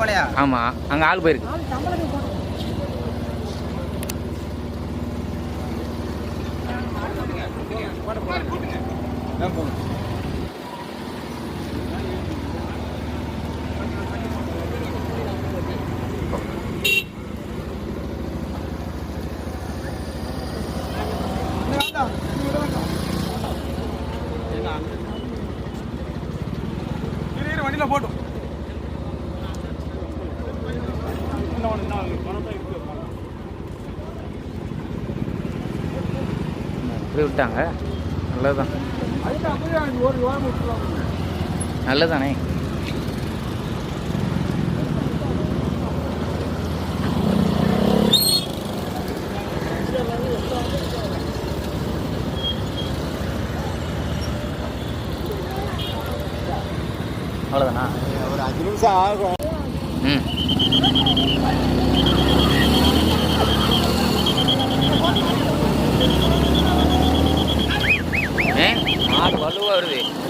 போலையா? ஆமாம் அங்கே ஆள் போயிருக்கு. வண்டியில இப்படி விட்டாங்க நல்லதுதான் நல்லதானே அவ்வளோதானா ஒரு அஞ்சு நிமிஷம் ஆகும்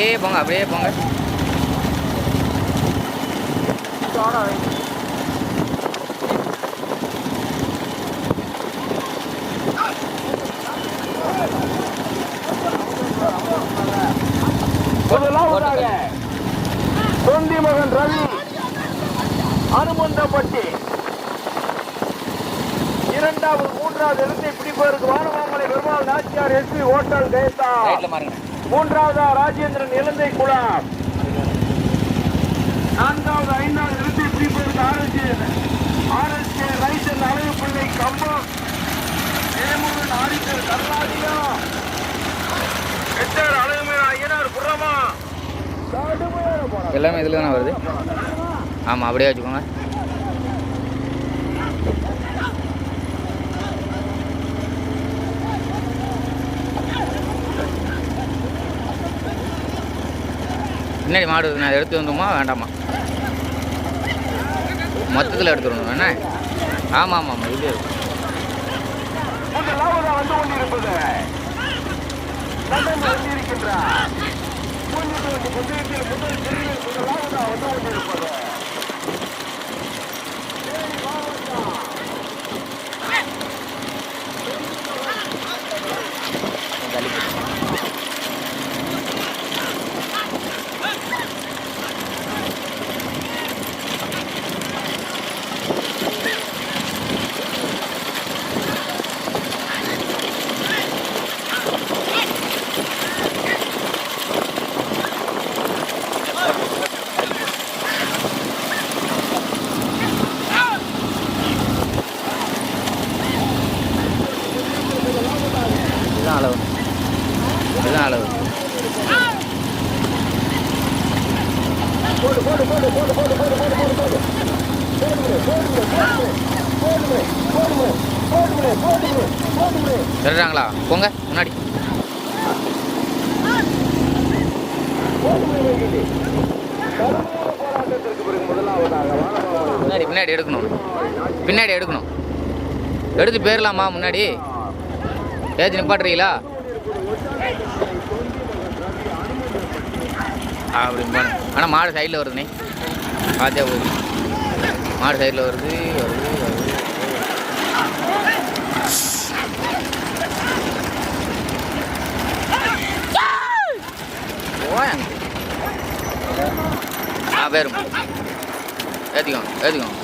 அப்படியே போங்க அப்படியே போங்க. தொண்டி மகன் ரவி அனுமந்தப்பட்டி. இரண்டாவது மூன்றாவது இடத்தை பிடிப்பதற்கு வானமாமலை பெருமாள் நாச்சியார் எஸ்பி ஹோட்டல் கேசா ரைட்டில் மாறுங்க. மூன்றாவதா ராஜேந்திரன் இலந்தை குளம் நான்காவது ஐந்தாவது இடத்தை பிடிப்பதற்கு ஆர்எஸ்கே ஆர்எஸ்கே ரைசன் அழகு பிள்ளை கம்பம் ஏமுகன் ஆதித்தர் கர்நாடியா எட்டார் அழகுமேல் ஐயனார் புறமா. எல்லாமே இதில் தானே வருது ஆமாம் அப்படியே வச்சுக்கோங்க. பின்னாடி மாடு நான் எடுத்து வந்துமா வேண்டாமா மொத்தத்தில் எடுத்துடணும். என்ன? ஆமாம் ஆமாம் ஆமாம் இது வந்து கொண்டிருப்பது நடந்து கொண்டிருக்கின்றார் முன்னூத்தி ஒன்று புத்தகத்தில் முதல் பிரிவில் முதலாவதா வந்து கொண்டிருப்பது தேனி மாவட்டம் இதுதான் அளவு இதுதான் அளவு சொல்கிறாங்களா போங்க முன்னாடி. முன்னாடி பின்னாடி எடுக்கணும். பின்னாடி எடுக்கணும். எடுத்து போயிடலாமா முன்னாடி? ஏதாச்சும் நிப்பாட்டுறீங்களா? அப்படி ஆனால் மாடு சைடில் வருதுண்ணே பார்த்தே போகுது. மாடு சைடில் வருது வருது. வருது ஆ வேறும் ஏற்றிக்கோங்க ஏற்றிக்கோங்க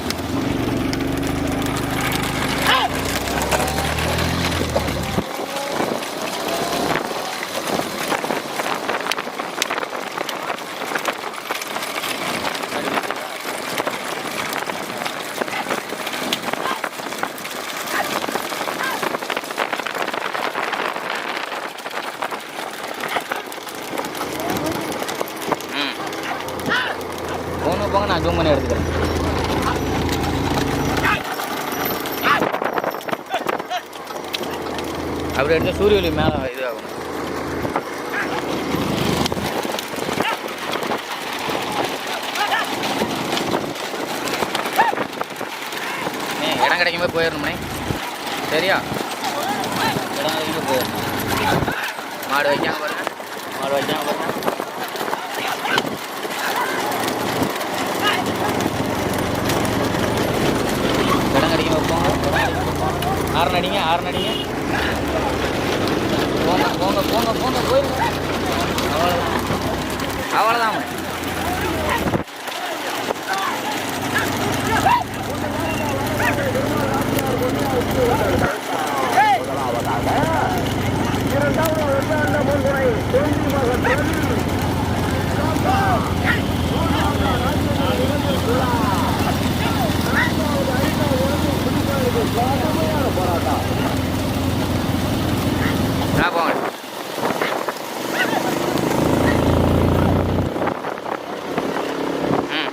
ஜூம் பண்ணி எடுத்துக்கிறேன். அப்படி எடுத்து சூரிய ஒளி மேலே இது ஆகும் இடம் கிடைக்கும்போது போயிடணும்னே சரியா? இடம் கிடைக்கும்போது போயிடணும். மாடு வைக்காம பாருங்க மாடு வைக்காம பாருங்க இடம் கிடைக்கும்போது போங்க இடம் கிடைக்கும்போது போங்க அடிங்க ஆறு அடிங்க போங்க போங்க போங்க போங்க போயிருங்க அவ்வளோதான் அவ்வளோதான் Thank you முன்முறை தொண்டி மகன் ஆ போங்க ம்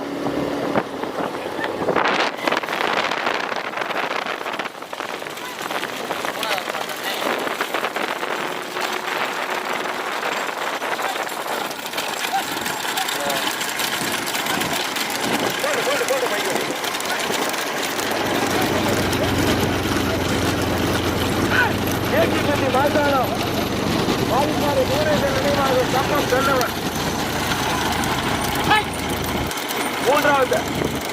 ஏற்றிப்பட்டி மைதானம் வாலிபாடு வீரர்கள் நினைவாக கம்பம் தென்னவன் மூன்றாவது.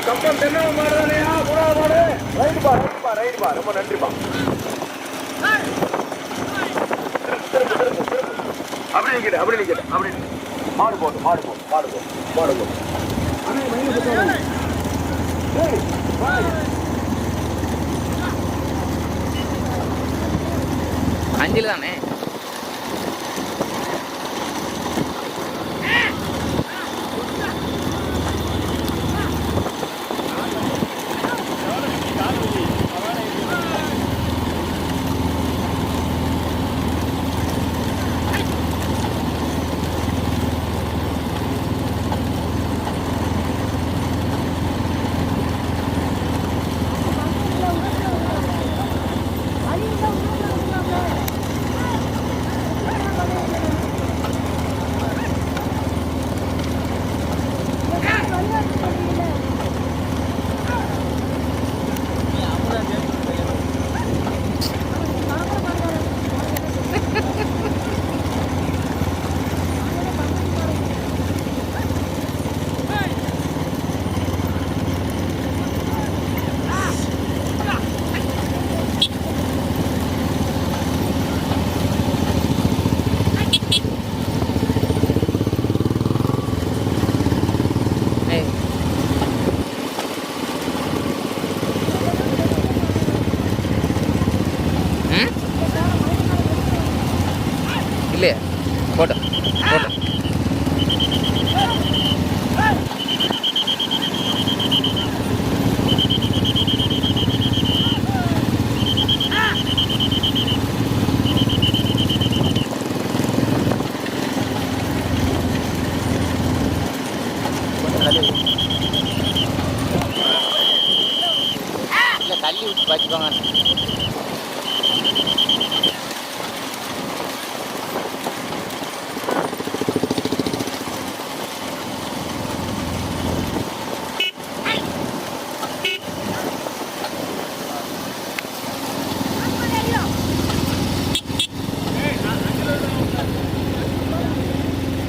கம்பம் தென்னவன் மாடுதானையா மூணாவது மாடு. ரைடு பா ரைடு பா ரைடு பா ரொம்ப நன்றிப்பா. அப்படி நிக்கிட்டு அப்படி நிக்கிட்டு அப்படி. மாடு போட்டு மாடு போட்டு மாடு போட்டு மாடு போட்டு. அஞ்சில் தானே?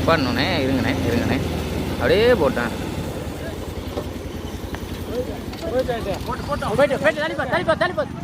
பண்ணணுண்ணே இருங்கண்ணே இருங்கண்ணே அப்படியே போட்டேன் போயிட்டு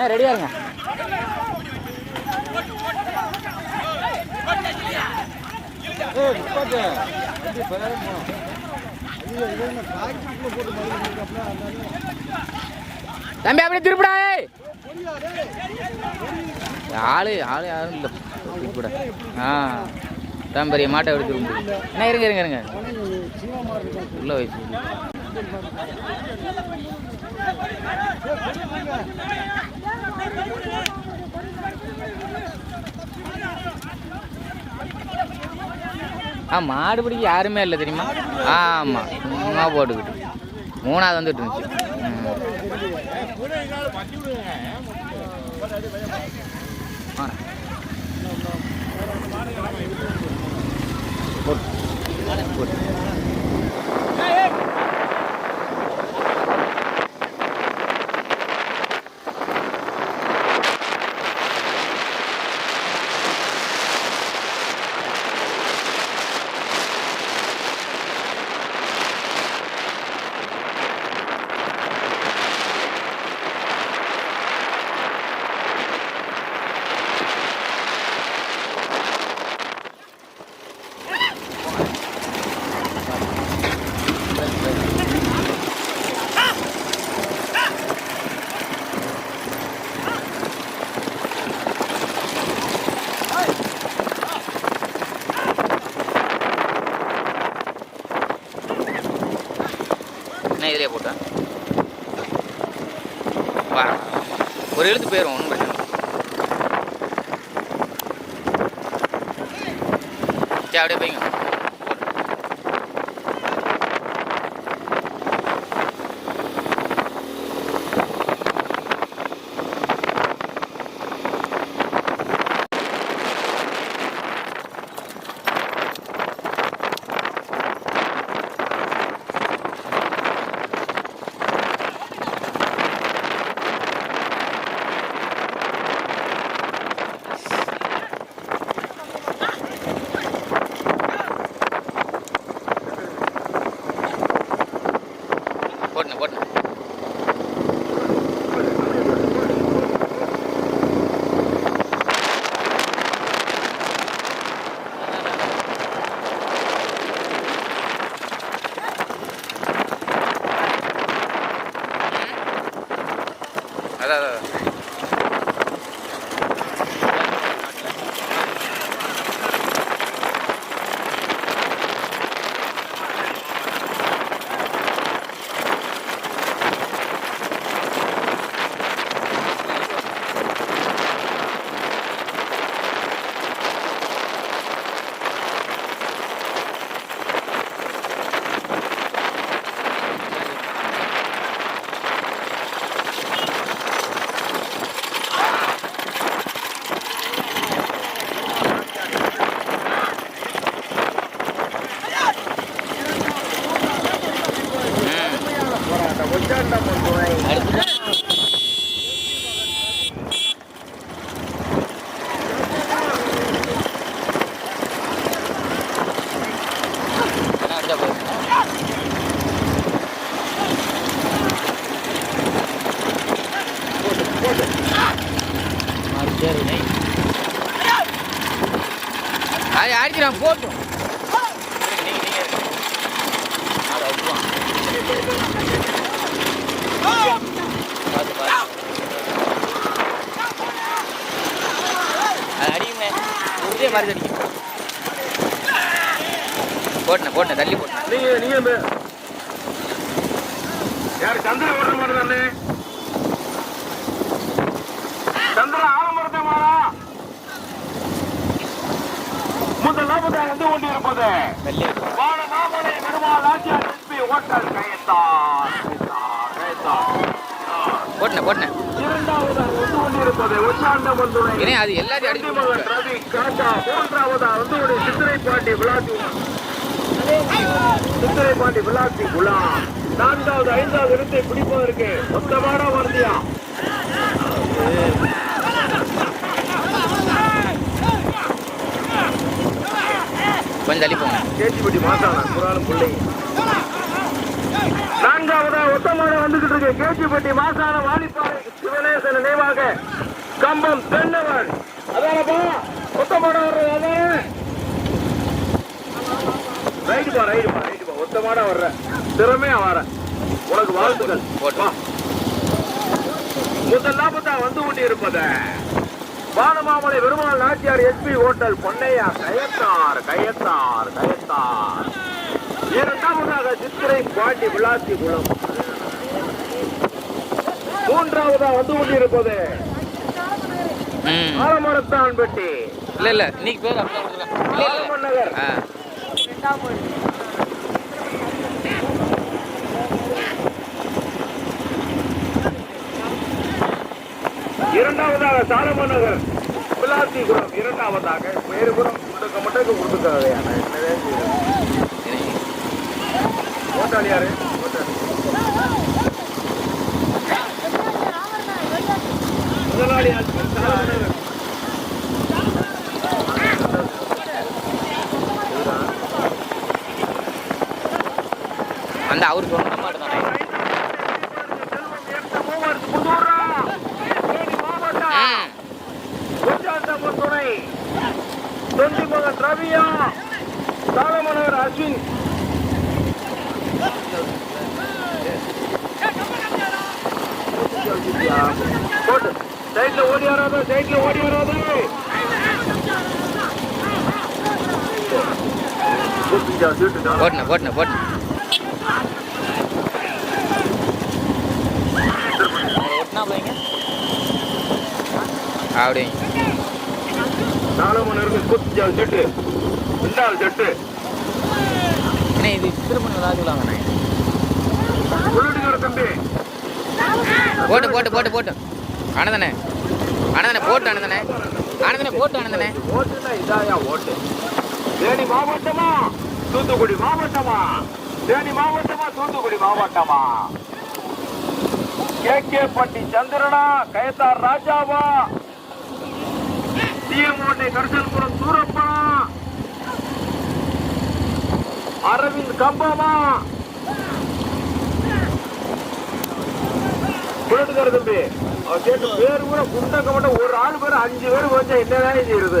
ஆ ரெடியா இருங்க. தம்பி அப்படியே திருப்பிடா ஆளு ஆளு யாரும் இல்லை. திருப்பிட. ஆ தம்பரிய பெரிய மாட்டை எடுத்து என்ன இருங்க இருங்க இருங்க. உள்ள வயசு ஆ மாடு பிடிக்க யாருமே இல்லை தெரியுமா? ஆமாம் சும்மா போட்டுக்கிட்டு. மூணாவது வந்துட்டு இருந்துச்சு. போட்டு போட்டு ರಿಪೇರ್ ಅವನು ಬಜ ಚಾವಡೆ ಬೈ பார்த்து அது அடியுமே இதே மாதிரி அடிக்கும் போட்டேன் போட்டேன் தள்ளி போட்டேன் கொண்டிருப்பது தள்ளி வாழ நாமலை பெருமாள் ஆட்சியார் எஸ்பி ஓட்டல் கையத்தான் போட்டேன் இரண்டாவது அது எல்லாத்தையும் அடிச்சு மகன் ரவி காட்டா மூன்றாவதா வந்து சித்திரை பாண்டி விளாத்தி. சித்திரை பாண்டி விளாத்தி குலா நான்காவது ஐந்தாவது இடத்தை பிடிப்பதற்கு மொத்தமான வந்தியா கொஞ்சம் தள்ளி போங்க. கேச்சிப்பட்டி மாசானா குராலும் பிள்ளை நான்காவதா ஒத்தமான வந்துகிட்டு இருக்கு. கேச்சிப்பட்டி மாசான வாலிப்பாறை சிவனேசன் நினைவாக கம்பம் தென்னவன் அதானப்பா ஒத்தமான வர்றது அதானே ரைட்டுப்பா ரைட்டுப்பா ரைட்டுப்பா ஒத்தமாடா வர்ற. திறமையா வர. உனக்கு வாழ்த்துக்கள். வா. முதலாவதா வந்து கொண்டு இருப்பது பாலமாமலை பெருமாள் நாச்சியார் எஸ்பி ஹோட்டல் பொன்னையா கயத்தார் கயத்தார் கயத்தார். இரண்டாவதாக சித்திரை பாண்டி விளாத்தி குளம். மூன்றாவதா வந்து கொண்டிருப்பது ஆலமரத்தான் பெட்டி. இல்லை இல்லை இன்னைக்கு பேர் நகர். இரண்டாவதாக சாலமோ நகர் பிளாத்திபுரம் இரண்டாவதாக மேறுபுறம் முடுக்க முட்டக்கு முடுக்காதையான ஓட்டாளியாரு முதலாளி அந்த அவருக்கு ஓட்டுன ஓட்டுன ஓட்டுன அப்படிங்க நாலு மணி நேரம் முப்பத்தஞ்சாவது செட்டு ரெண்டாவது செட்டு அண்ணே? இது திருமணம் ஏதாவது போட்டு போட்டு போட்டு போட்டு. அனந்தண்ணே அனந்தண்ணே போட்டு அனந்தண்ணே. அனந்தண்ணே போட்டு அனந்தண்ணே. போட்டு இதாயா ஓட்டு? தேனி தூத்துக்குடி மாவட்டமா? தேனி மாவட்டமா தூத்துக்குடி மாவட்டமா? கே கே பட்டி சந்திரனா கயத்தார் ராஜாவா? டிஎம்ஓட்டை கரிசல்புரம் சூரப்பா? அரவிந்த் கம்பமா? தம்பி. கேட்டு பேர் கூட குண்டக்க மட்டும் ஒரு ஆள் பேர் அஞ்சு பேர் வச்சா என்னதான் செய்யுது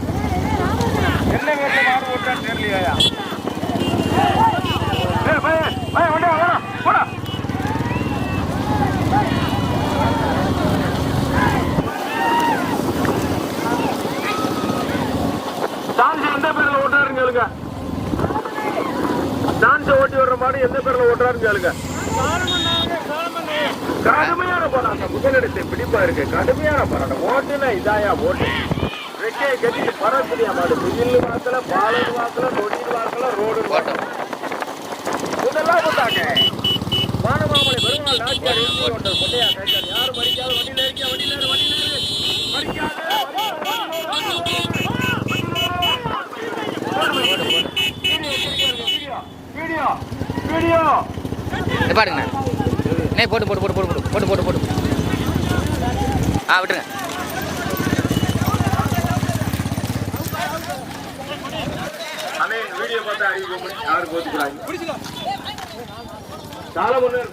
ஓட்டி வர்ற மாடு எந்த பேர்ல ஓட்டுறாருன்னு கேளுங்க. கடுமையான போராட்டம். முதலிடத்தை பிடிப்பா இருக்கு கடுமையான போராட்டம். ஓட்டுனா இதாயா ஓட்டு. ரெக்கையை கட்டி பரத்துலையா மாடு. புயல் வாக்கல பாலர் வாக்கல நொடியில் வாக்கல ரோடு போட்டோம் முதல்லாம் போட்டாங்க. வானமாமலை பெருமாள் நாச்சியார் எழுதி கொண்ட கொண்டையா கேட்காது யாரும் மறிக்காத வண்டியில இருக்கியா வண்டியில இரு, வண்டியில மறிக்காத பாருங்க. நே போட்டு போட்டு போட்டு போட்டு போட்டு போட்டு போட்டு. ஆ விட்டுருங்க. வீடியோ பார்த்து அறிவிக்க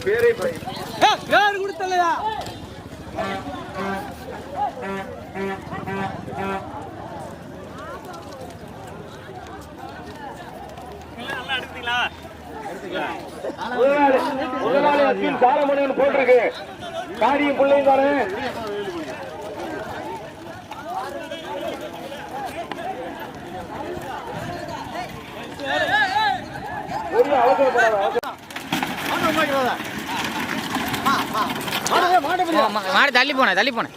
பேரை பேர் கொடுத்தலையா நல்லா எடுத்தீங்களா முதலாளி அத்தில் சாரமணியன் போட்டிருக்கு. காரியம் பிள்ளையும் தானே ஒரு அவசரப்படாத தள்ளி போன தள்ளி போன